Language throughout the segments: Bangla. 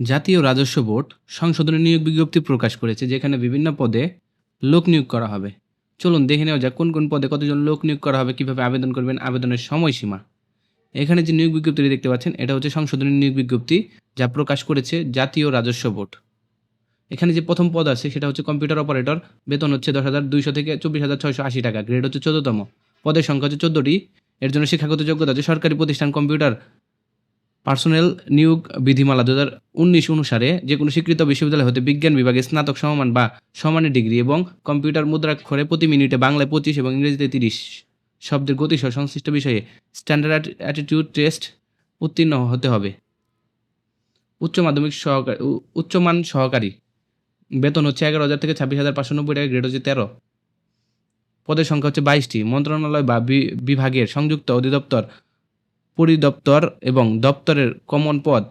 জাতীয় রাজস্ব বোর্ড সংশোধনী নিয়োগ বিজ্ঞপ্তি প্রকাশ করেছে, যেখানে বিভিন্ন পদে লোক নিয়োগ করা হবে। চলুন দেখে নেওয়া যাক কোন কোন পদে কতজন লোক নিয়োগ করা হবে, কীভাবে আবেদন করবেন, আবেদনের সময়সীমা। এখানে যে নিয়োগ বিজ্ঞপ্তিটি দেখতে পাচ্ছেন, এটা হচ্ছে সংশোধনী নিয়োগ বিজ্ঞপ্তি যা প্রকাশ করেছে জাতীয় রাজস্ব বোর্ড। এখানে যে প্রথম পদ আছে, সেটা হচ্ছে কম্পিউটার অপারেটর, বেতন হচ্ছে দশ হাজার দুইশো থেকে চব্বিশ হাজার ছয়শো আশি টাকা, গ্রেড হচ্ছে চোদ্দতম। পদের সংখ্যা হচ্ছে চোদ্দোটি। এর জন্য শিক্ষাগত যোগ্যতা আছে সরকারি প্রতিষ্ঠান কম্পিউটার পার্সোনেল নিয়োগ বিধিমালা দু হাজার উনিশ অনুসারে যে কোনো স্বীকৃত বিশ্ববিদ্যালয় হতে বিজ্ঞান বিভাগে স্নাতক সমমান বা সমানের ডিগ্রি এবং কম্পিউটার মুদ্রাক্ষরে প্রতি মিনিটে বাংলায় পঁচিশ এবং ইংরেজিতে তিরিশ শব্দের গতিসহ সংশ্লিষ্ট বিষয়ে স্ট্যান্ডার্ড অ্যাটিটিউড টেস্ট উত্তীর্ণ হতে হবে। উচ্চ মাধ্যমিক সহকারী উচ্চমান সহকারী। বেতন হচ্ছে এগারো হাজার থেকে ছাব্বিশ হাজার পাঁচশো নব্বই টাকা, গ্রেড হচ্ছে তেরো। পদের সংখ্যা হচ্ছে বাইশটি। মন্ত্রণালয় বি- বিভাগের সংযুক্ত অধিদপ্তর পরিদপ্তর এবং দপ্তরের কমন পদ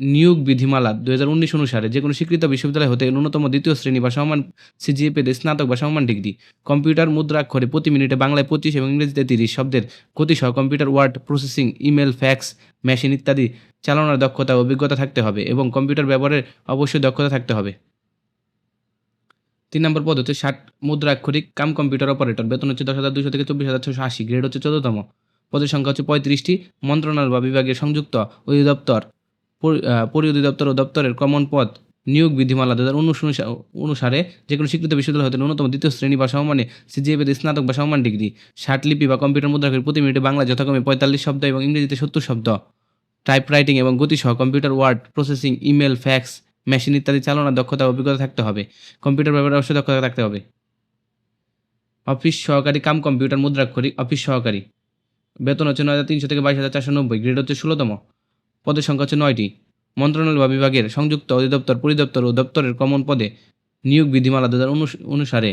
নিয়োগ বিধিমালা দু হাজার উনিশ অনুসারে যে কোনো স্বীকৃত বিশ্ববিদ্যালয় হতে ন্যূনতম দ্বিতীয় শ্রেণি বা সমান সিজিএ পেতে স্নাতক বা সমান ডিগ্রি। কম্পিউটার মুদ্রাক্ষরে প্রতি মিনিটে বাংলায় পঁচিশ এবং ইংরেজিতে তিরিশ শব্দের গতিসহ computer, word processing, email, fax, machine ইত্যাদি চালানোর দক্ষতা অভিজ্ঞতা থাকতে হবে এবং কম্পিউটার ব্যবহারের অবশ্যই দক্ষতা থাকতে হবে। তিন নম্বর পদ হচ্ছে ষাট মুদ্রাক্ষরিক কাম কম্পিউটার অপারেটর। বেতন হচ্ছে দশ হাজার দুশো থেকে চব্বিশ হাজার ছশো আশি, গ্রেড হচ্ছে চোদ্দতম। পদের সংখ্যা হচ্ছে পঁয়ত্রিশটি। মন্ত্রণালয় বা বিভাগের সংযুক্ত অধিদপ্তর পরি- আহ, পরিঅধিদপ্তর ও দপ্তরের কমন পদ নিয়োগ বিধিমালা দু হাজার উনিশ অনুসারে যে কোনো স্বীকৃত বিশ্ববিদ্যালয় হতে ন্যূনতম দ্বিতীয় শ্রেণি বা সমমানে সিজিএপেতে স্নাতক বা সমান ডিগ্রি। লিপি বা কম্পিউটার মুদ্রাক্ষর প্রতি মিনিটে বাংলা যথাক্রমে পঁয়তাল্লিশ শব্দ এবং ইংরেজিতে সত্তর শব্দ। টাইপ রাইটিং এবং গতিসহ computer word processing email fax machine ইত্যাদি চালানোর দক্ষতা অভিজ্ঞতা থাকতে হবে। কম্পিউটার ব্যবহারে অবশ্যই দক্ষতা থাকতে হবে। অফিস সহকারী কাম কম্পিউটার মুদ্রাক্ষরিক অফিস সহকারী। বেতন হচ্ছে নয় হাজার তিনশো থেকে বাইশ হাজার চারশো নব্বই, গ্রেড হচ্ছে ষোলোতম। পদের সংখ্যা হচ্ছে নয়টি। মন্ত্রণালয় বা বিভাগের সংযুক্ত অধিদপ্তর, পরিদপ্তর ও দপ্তরের কমন পদে নিয়োগ বিধিমালা দু হাজার অনুসারে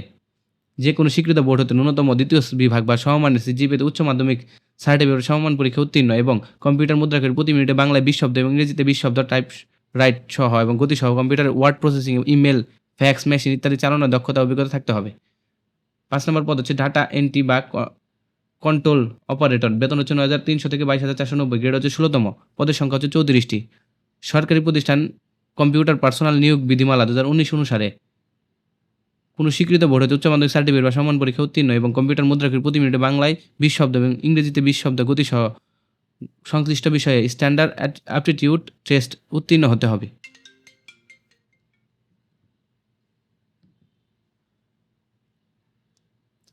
যে কোনো স্বীকৃত বোর্ড হতে ন্যূনতম দ্বিতীয় বিভাগ বা সমমানের সিজিপিতে উচ্চ মাধ্যমিক সার্টিফিকেট সমমান পরীক্ষা উত্তীর্ণ এবং কম্পিউটার মুদ্রাকের প্রতি মিনিটে বাংলায় বিশ শব্দ এবং ইংরেজিতে বিশ শব্দ টাইপ রাইট সহ এবং গতিসহ computer word processing email fax machine ইত্যাদি চালানোর দক্ষতা অভিজ্ঞতা থাকতে হবে। পাঁচ নম্বর পদ হচ্ছে ডাটা এন্ট্রি বা কন্ট্রোল অপারেটর। বেতন হচ্ছে নয় হাজার তিনশো থেকে বাইশ হাজার চারশো নব্বই। গ্রেড হচ্ছে ষোলোতম। পদের সংখ্যা হচ্ছে চৌত্রিশটি। সরকারি প্রতিষ্ঠান কম্পিউটার পার্সোনাল নিয়োগ বিধিমালা দু হাজার উনিশ অনুসারে কোনো স্বীকৃত বোর্ড হতে উচ্চ মাধ্যমিক সার্টিফিকেট বা সমান পরীক্ষা উত্তীর্ণ এবং কম্পিউটার মুদ্রাকের প্রতি মিনিটে বাংলায় বিশ শব্দ এবং ইংরেজিতে বিশ শব্দ গতিসহ সংশ্লিষ্ট বিষয়ে স্ট্যান্ডার্ড অ্যাপটিটিউড টেস্ট উত্তীর্ণ হতে হবে।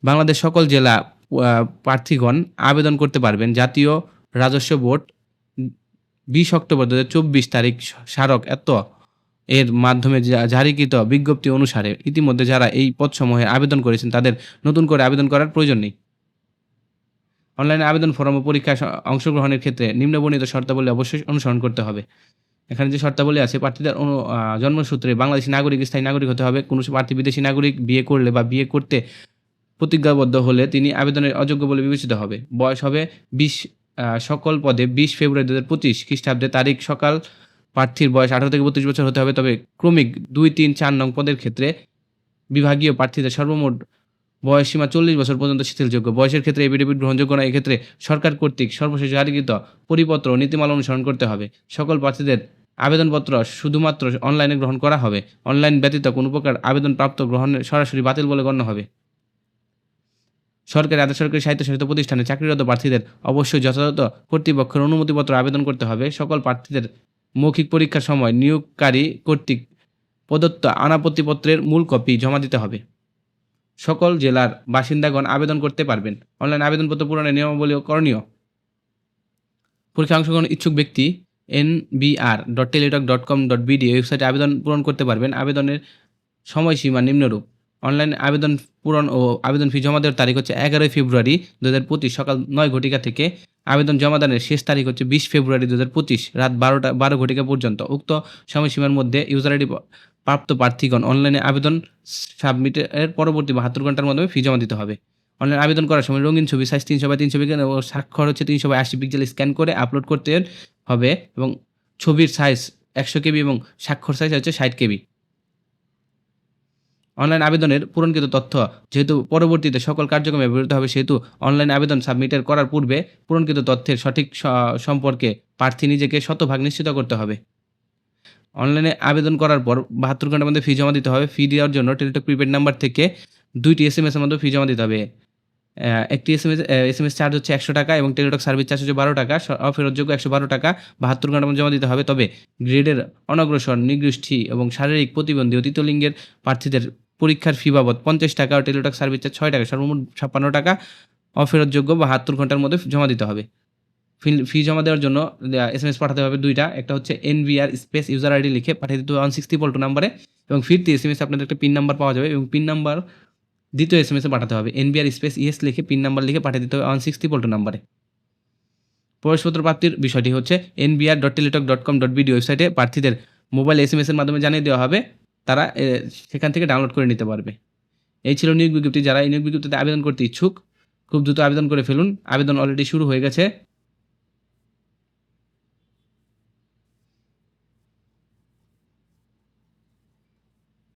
বাংলাদেশ সকল জেলা প্রার্থীগণ আবেদন করতে পারবেন। জাতীয় রাজস্ব বোর্ড বিশ অক্টোবর দু চব্বিশ তারিখ স্মারক এত এর মাধ্যমে জারিকৃত বিজ্ঞপ্তি অনুসারে ইতিমধ্যে যারা এই পদসমূহে আবেদন করেছেন, তাদের নতুন করে আবেদন করার প্রয়োজন নেই। অনলাইনে আবেদন ফর্ম ও পরীক্ষায় অংশগ্রহণের ক্ষেত্রে নিম্নবর্ণিত শর্তাবলী অবশ্যই অনুসরণ করতে হবে। এখানে যে শর্তাবলী আছে, প্রার্থীদের জন্মসূত্রে বাংলাদেশি নাগরিক, স্থায়ী নাগরিক হতে হবে। কোনো প্রার্থী বিদেশি নাগরিক বিয়ে করলে বা বিয়ে করতে প্রতিজ্ঞাবদ্ধ হলে তিনি আবেদনের অযোগ্য বলে বিবেচিত হবে। বয়স হবে বিশ সকল পদে বিশ ফেব্রুয়ারি দু হাজার পঁচিশ খ্রিস্টাব্দে তারিখ সকাল। প্রার্থীর বয়স আঠারো থেকে বত্রিশ বছর হতে হবে, তবে ক্রমিক দুই, তিন, চার নং পদের ক্ষেত্রে বিভাগীয় প্রার্থীদের সর্বমোট বয়স সীমা চল্লিশ বছর পর্যন্ত শিথিলযোগ্য। বয়সের ক্ষেত্রে এফিডেভিট গ্রহণযোগ্য নয় এক্ষেত্রে সরকার কর্তৃক সর্বশেষ জারিকৃত পরিপত্র নীতিমালা অনুসরণ করতে হবে। সকল প্রার্থীদের আবেদনপত্র শুধুমাত্র অনলাইনে গ্রহণ করা হবে। অনলাইন ব্যতীত কোনো প্রকার আবেদন প্রাপ্ত গ্রহণের সরাসরি বাতিল বলে গণ্য হবে। সরকারি আধা সরকারি স্বায়ত্তশাসিত প্রতিষ্ঠানে চাকরিরত প্রার্থীদের অবশ্যই যথাযথ কর্তৃপক্ষের অনুমতিপত্র আবেদন করতে হবে। সকল প্রার্থীদের মৌখিক পরীক্ষার সময় নিয়োগকারী কর্তৃক প্রদত্ত আনাপত্তিপত্রের মূল কপি জমা দিতে হবে। সকল জেলার বাসিন্দাগণ আবেদন করতে পারবেন। অনলাইন আবেদনপত্র পূরণের নিয়মাবলী করণীয়। পরীক্ষা অংশগ্রহণ ইচ্ছুক ব্যক্তি N BR dot Teletalk dot com dot BD ওয়েবসাইটে আবেদন পূরণ করতে পারবেন। আবেদনের সময়সীমা নিম্নরূপ। অনলাইন আবেদন পূরণ ও আবেদন ফি জমা দেওয়ার তারিখ হচ্ছে এগারোই ফেব্রুয়ারি দু হাজার পঁচিশ, সকাল নয় ঘটিকা থেকে আবেদন জমাদানের শেষ তারিখ হচ্ছে বিশ ফেব্রুয়ারি দু হাজার পঁচিশ, রাত বারোটা, বারো ঘটিকা পর্যন্ত। উক্ত সময়সীমার মধ্যে ইউজার আইডি প্রাপ্ত প্রার্থীগণ অনলাইনে আবেদন সাবমিটের পরবর্তী বাহাত্তর ঘণ্টার মাধ্যমে ফি জমা দিতে হবে। অনলাইন আবেদন করার সময় রঙিন ছবি সাইজ তিনশো বাই তিনশো বিজ্ঞান ও স্বাক্ষর হচ্ছে তিনশো বাই আশি পিক্সেল স্ক্যান করে আপলোড করতে হবে এবং ছবির সাইজ একশো কেবি এবং স্বাক্ষর সাইজ হচ্ছে ষাট কেবি। অনলাইন আবেদনের পূরণকৃত তথ্য। যেহেতু পরবর্তীতে সকল কার্যক্রমে ব্যবহৃত হবে, সেহেতু অনলাইন আবেদন সাবমিটের করার পূর্বে পূরণকৃত তথ্যের সঠিক সম্পর্কে প্রার্থী নিজেকে শতভাগ নিশ্চিত করতে হবে। অনলাইনে আবেদন করার পর বাহাত্তর ঘণ্টার মধ্যে ফি জমা দিতে হবে। ফি দেওয়ার জন্য টেলিটক প্রিপেড নাম্বার থেকে দুইটি এস এম এসের মধ্যে ফি জমা দিতে হবে। একটি S M S S M S charge হচ্ছে একশো টাকা এবং টেলিটক সার্ভিস চার্জ হচ্ছে বারো টাকা। অফেরতযোগ্য একশো বারো টাকা। বাহাত্তর মধ্যে জমা দিতে হবে। তবে গ্রেডের অনগ্রসর নিগৃষ্টি এবং শারীরিক প্রতিবন্ধী ও তৃতীয় লিঙ্গের প্রার্থীদের পরীক্ষার ফি বাবদ পঞ্চাশ টাকা ও টেলিটক সার্ভিস চার্জ ছয় টাকা, সর্বমোট ছাপ্পান্ন টাকা অফেরতযোগ্য বাহাত্তর ঘণ্টার মধ্যে জমা দিতে হবে। ফি- জমা দেওয়ার জন্য এস এম এস পাঠাতে হবে দুইটা। একটা হচ্ছে N NBR space user ID লিখে পাঠিয়ে দিতে হবে ওয়ান সিক্সটি পল্টু নাম্বারে এবং ফিরতি এস এম এস আপনাদের একটা পিন নাম্বার পাওয়া যাবে এবং পিন নাম্বার দ্বিতীয় এস এম এসে পাঠাতে হবে। এন এনবিআর স্পেস ইএস লিখে পিন নাম্বার লিখে পাঠিয়ে দিতে হবে ওয়ান সিক্সটি পল্টু নাম্বারে প্রবেশপত্র প্রাপ্তির বিষয়টি হচ্ছে N NBR dot Teletalk dot com dot BD ওয়েবসাইটে প্রার্থীদের মোবাইল এস এম এসের মাধ্যমে জানিয়ে দেওয়া হবে। তারা সেখান থেকে ডাউনলোড করে নিতে পারবে। এই ছিল নিয়োগ বিজ্ঞপ্তি। যারা এই নিয়োগ বিজ্ঞপ্তিতে আবেদন করতে ইচ্ছুক, খুব দ্রুত আবেদন করে ফেলুন। আবেদন অলরেডি শুরু হয়ে গেছে।